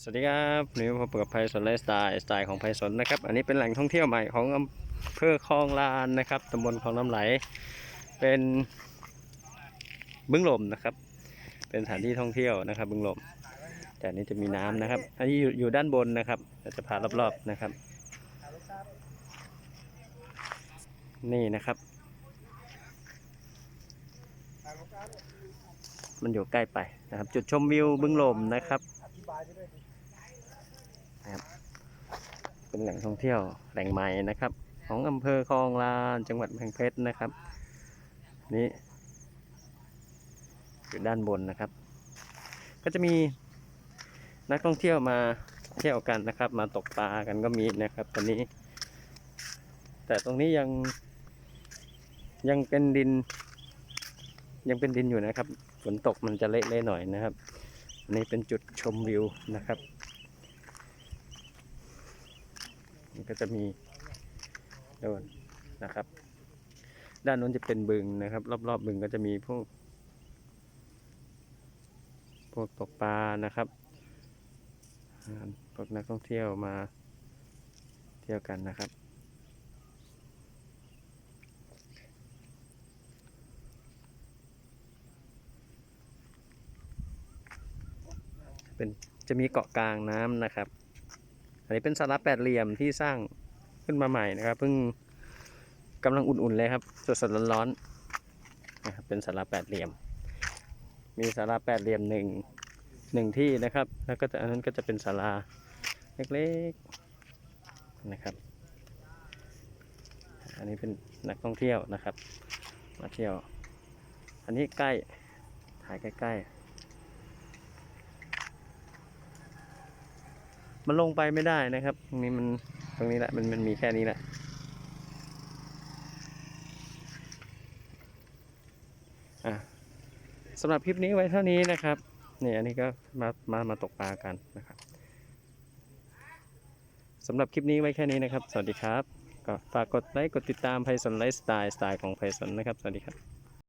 สวัสดีครับนนี้มาพบกับไพศาลไลฟ์สไตล์สไตล์ของไพศาลนะครับ อันนี้เป็นแหล่งท่องเที่ยวใหม่ของอำเภอคลองลานนะครับตำบลคลองน้ำไหล เป็นบึ้งลมนะครับ เป็นสถานที่ท่องเที่ยวนะครับบึ้งลม แต่อันนี้จะมีน้ำนะครับ อันนี้อยู่อยู่ด้านบนนะครับเราจะพารอบๆนะครับ นี่นะครับ มันอยู่ใกล้ไปนะครับ จุดชมวิวบึ้งลมนะครับ เป็นแหล่งท่องเที่ยวแหล่งใหม่นะครับ ของอำเภอคลองลานจังหวัดแพงเพชรนะครับ นี่อยู่ด้านบนนะครับ ก็จะมีนักท่องเที่ยวมาเที่ยวกันนะครับ มาตกปลากันก็มีนะครับตอนนี้ แต่ตรงนี้ยังยังเป็นดิน ยังเป็นดินอยู่นะครับ ฝนตกมันจะเละๆหน่อยนะครับอันนี้เป็นจุดชมวิวนะครับ มัน ก็จะมีโดนนะครับ ด้านนู้นจะเป็นบึงนะครับ รอบๆบึงก็จะมีพวก พวกตกปลานะครับพวกนักท่องเที่ยวมาเที่ยวกันนะครับเป็นจะมีเกาะกลางน้ำนะครับ อันนี้เป็นสาระแปดเหลี่ยมที่สร้างขึ้นมาใหม่นะครับเพิ่งกำลังอุ่นๆเลยครับสดๆร้อนๆนะครับเป็นสาระแปดเหลี่ยม มีสาราแปดเหลี่ยมหนึ่งหนึ่งที่นะครับ แล้วก็อันนั้นก็จะเป็นศาลาเล็กๆนะครับ อันนี้เป็นนักท่องเที่ยวนะครับ มาเที่ยว อันนี้ใกล้ถ่ายใกล้ๆ มันลงไปไม่ได้นะครับ ตรงนี้มันตรงนี้แหละมันมันมีแค่นี้แหละอะสำหรับคลิปนี้ไว้เท่านี้นะครับนี่อันนี้ก็มามามาตกปลากันนะครับสำหรับคลิปนี้ไว้แค่นี้นะครับ สวัสดีครับ ก็ฝากกดไลค์กดติดตามไพศาลไลฟ์สไตล์สไตล์ของไพศาลนะครับ สวัสดีครับ